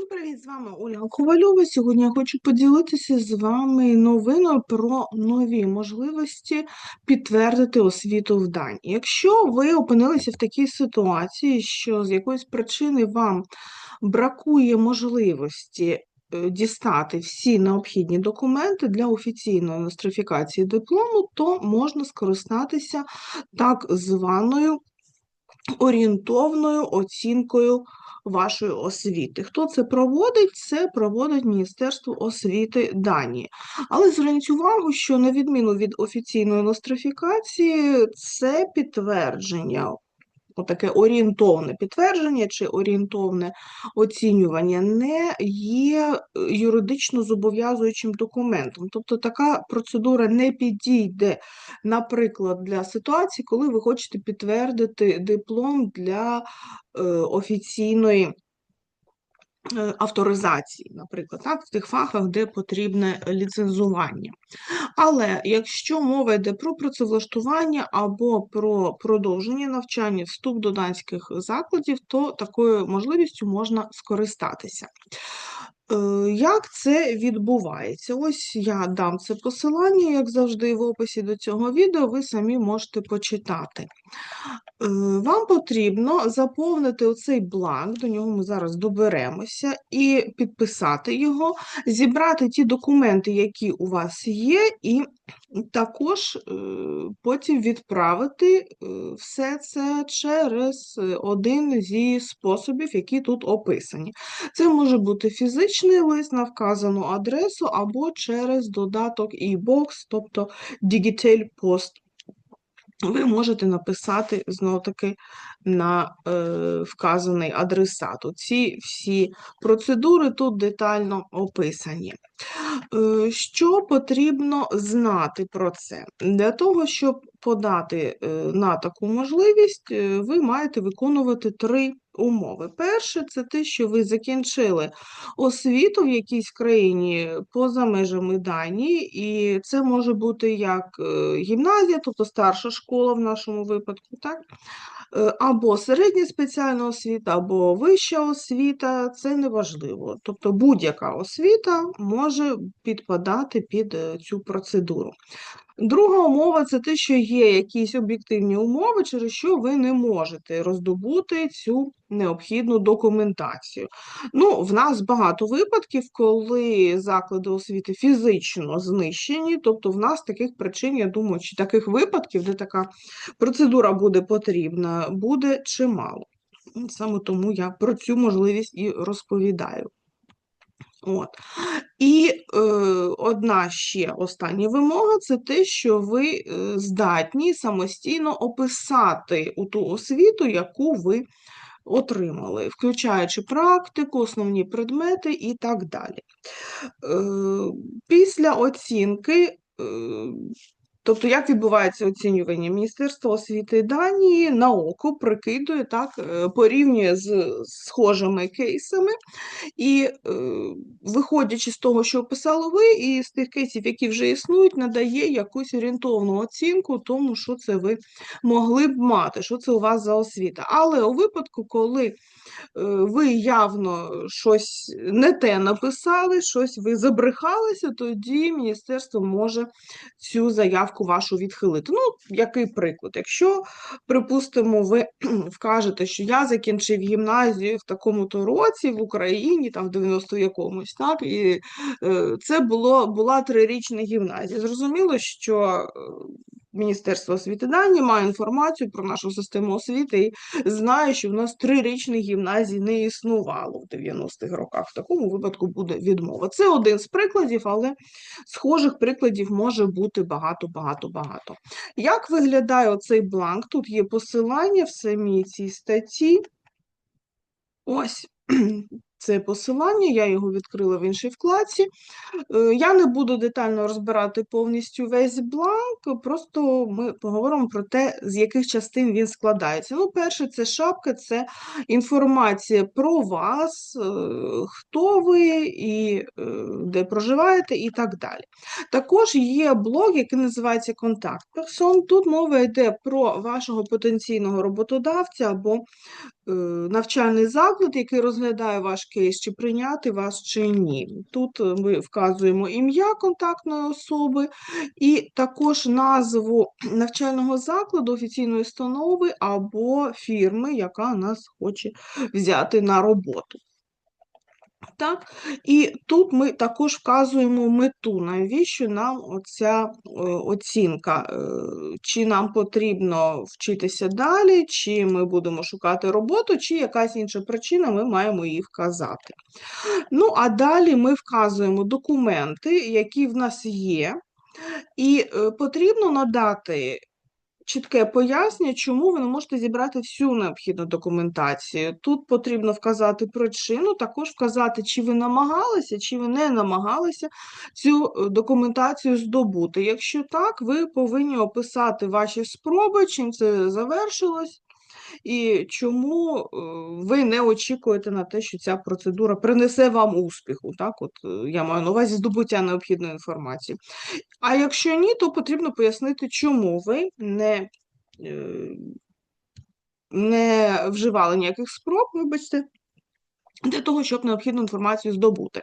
Всім привіт! З вами Ольга Ковальова. Сьогодні я хочу поділитися з вами новиною про нові можливості підтвердити освіту в Данії. Якщо ви опинилися в такій ситуації, що з якоїсь причини вам бракує можливості е, дістати всі необхідні документи для офіційної нострифікації диплому, то можна скористатися так званою орієнтовною оцінкою вашої освіти. Хто це проводить? Це проводить Міністерство освіти Данії. Але зверніть увагу, що на відміну від офіційної нострифікації, це підтвердження. Отаке орієнтовне підтвердження чи орієнтовне оцінювання не є е, юридично зобов'язуючим документом. Тобто така процедура не підійде, наприклад, для ситуації, коли ви хочете підтвердити диплом для е, офіційної авторизації, наприклад, так, в тих фахах, де потрібне ліцензування. Але якщо мова йде про працевлаштування або про продовження навчання, вступ до данських закладів, то такою можливістю можна скористатися. Е, Як це відбувається? Ось я дам це посилання, як завжди, в описі до цього відео, ви самі можете почитати. Е, Вам потрібно заповнити оцей бланк, до нього ми зараз доберемося, і підписати його, зібрати ті документи, які у вас є, і також е, потім відправити все це через один зі способів, які тут описані. Це може бути фізичний на вказану адресу або через додаток e-box, тобто Digital Post ви можете написати знову-таки на е, вказаний адресат. Ці всі процедури тут детально описані. Е, що потрібно знати про це? Для того, щоб подати е, на таку можливість, е, ви маєте виконувати три умови. Перше, це те, що ви закінчили освіту в якійсь країні поза межами Данії, і це може бути як гімназія, тобто старша школа в нашому випадку, так? або середня спеціальна освіта, або вища освіта, це не важливо. Тобто будь-яка освіта може підпадати під цю процедуру. Друга умова це те, що є якісь об'єктивні умови, через що ви не можете роздобути цю необхідну документацію. Ну, В нас багато випадків, коли заклади освіти фізично знищені, тобто в нас таких причин, я думаю, чи таких випадків, де така процедура буде потрібна, буде чимало. Саме тому я про цю можливість і розповідаю. От. І е, одна ще остання вимога це те, що ви е, здатні самостійно описати у ту освіту, яку ви отримали, включаючи практику, основні предмети і так далі. Е, Після оцінки е, Тобто, як відбувається оцінювання? Міністерство освіти Данії на око прикидує, так, е, порівнює з схожими кейсами, і, е, виходячи з того, що описали ви, і з тих кейсів, які вже існують, надає якусь орієнтовну оцінку тому, що це ви могли б мати, що це у вас за освіта. Але у випадку, коли ви явно щось не те написали, щось ви забрехалися, тоді міністерство може цю заявку вашу відхилити. Ну, який приклад? Якщо, припустимо, ви вкажете, що я закінчив гімназію в такому-то році в Україні, там в 90 якомусь, так, і е, це було, була трирічна гімназія. Зрозуміло, що е, Міністерство освіти дані має інформацію про нашу систему освіти і знає, що в нас трирічних гімназій не існувало в 90-х роках. В такому випадку буде відмова. Це один з прикладів, але схожих прикладів може бути багато-багато-багато. Як виглядає оцей бланк? Тут є посилання в самій цій статті. Ось це посилання, я його відкрила в іншій вкладці. Е, я не буду детально розбирати повністю весь бланк, просто ми поговоримо про те, з яких частин він складається. Ну, перше, це шапка, це інформація про вас, е, хто ви і е, де проживаєте, і так далі. Також є блог, який називається Контакт Персон. Тут мова йде про вашого потенційного роботодавця або навчальний заклад, який розглядає ваш кейс, чи прийняти вас чи ні. Тут е, ми вказуємо ім'я контактної особи і також назву навчального закладу, офіційної установи або фірми, яка нас хоче взяти на роботу. Так, і тут ми також вказуємо мету, навіщо нам оця е, оцінка, е, чи нам потрібно вчитися далі, чи ми будемо шукати роботу, чи якась інша причина, ми маємо її вказати. Ну, а далі ми вказуємо документи, які в нас є, і е, потрібно надати чітке пояснення, чому ви не можете зібрати всю необхідну документацію. Тут потрібно вказати причину, також вказати, чи ви намагалися, чи ви не намагалися цю е, документацію здобути. Якщо так, ви повинні описати ваші спроби, чим це завершилось. І чому е, ви не очікуєте на те, що ця процедура принесе вам успіху? Так, от е, я маю на увазі здобуття необхідної інформації. А якщо ні, то потрібно пояснити, чому ви не, е, не вживали ніяких спроб, вибачте, для того, щоб необхідну інформацію здобути.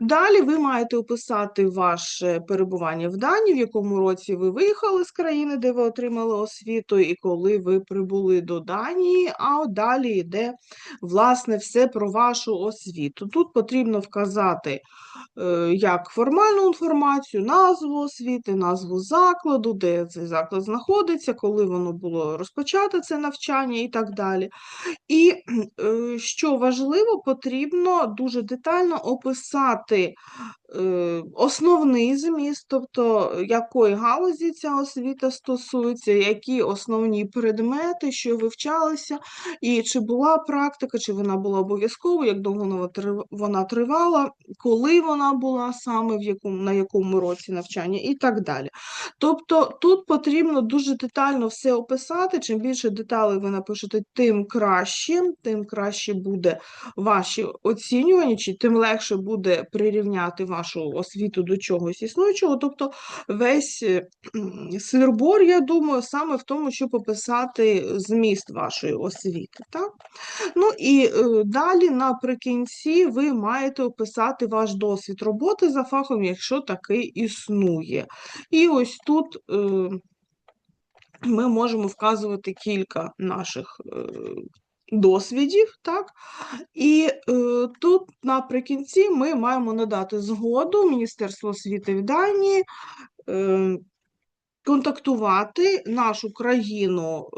Далі ви маєте описати ваше перебування в Данії, в якому році ви виїхали з країни, де ви отримали освіту, і коли ви прибули до Данії, а далі йде власне все про вашу освіту. Тут потрібно вказати е, як формальну інформацію, назву освіти, назву закладу, де цей заклад знаходиться, коли воно було розпочато це навчання і так далі. І е, що важливо, потрібно дуже детально описати е, основний зміст, тобто якої галузі ця освіта стосується, які основні предмети, що вивчалися, і чи була практика, чи вона була обов'язково, як довго вона тривала, коли вона була саме в якому, на якому році навчання і так далі. Тобто тут потрібно дуже детально все описати. Чим більше деталей ви напишете, тим краще, тим краще буде ваші оцінювання, чи тим легше буде прирівняти вашу освіту до чогось існуючого. Тобто весь е, м, сирбор, я думаю, саме в тому, щоб описати зміст вашої освіти. Так? Ну і е, далі наприкінці ви маєте описати ваш досвід роботи за фахом, якщо такий існує. І ось тут е, ми можемо вказувати кілька наших досвідів, так? І е, тут наприкінці ми маємо надати згоду Міністерству освіти в Данії. Е, Контактувати нашу країну,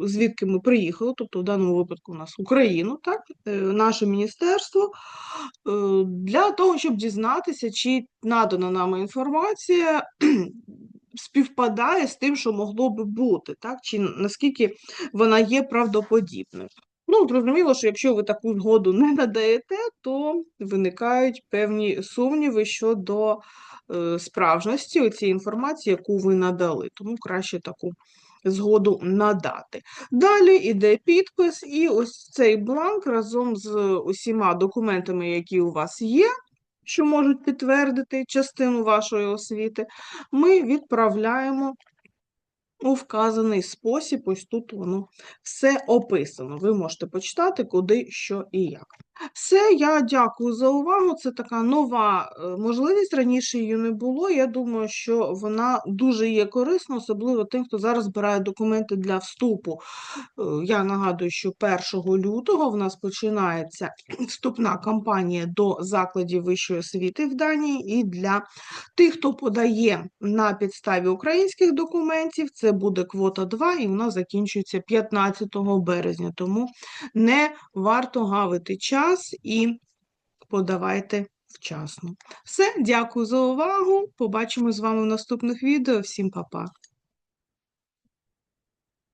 е, звідки ми приїхали, тобто в даному випадку у нас Україну, так, е, наше міністерство, е, для того, щоб дізнатися, чи надана нам інформація співпадає з тим, що могло би бути, так, чи наскільки вона є правдоподібною. Ну, зрозуміло, що якщо ви таку згоду не надаєте, то виникають певні сумніви щодо е, справжності цієї інформації, яку ви надали, тому краще таку згоду надати. Далі йде підпис, і ось цей бланк разом з усіма документами, які у вас є, що можуть підтвердити частину вашої освіти, ми відправляємо у вказаний спосіб. Ось тут воно все описано. Ви можете почитати, куди, що і як. Все, я дякую за увагу. Це така нова е, можливість. Раніше її не було. Я думаю, що вона дуже є корисна, особливо тим, хто зараз збирає документи для вступу. Е, Я нагадую, що 1 лютого в нас починається вступна кампанія до закладів вищої освіти в Данії. І для тих, хто подає на підставі українських документів, це буде квота 2, і вона закінчується 15 березня. Тому не варто гавити час і подавайте вчасно. Все, дякую за увагу. Побачимо з вами в наступних відео. Всім па-па!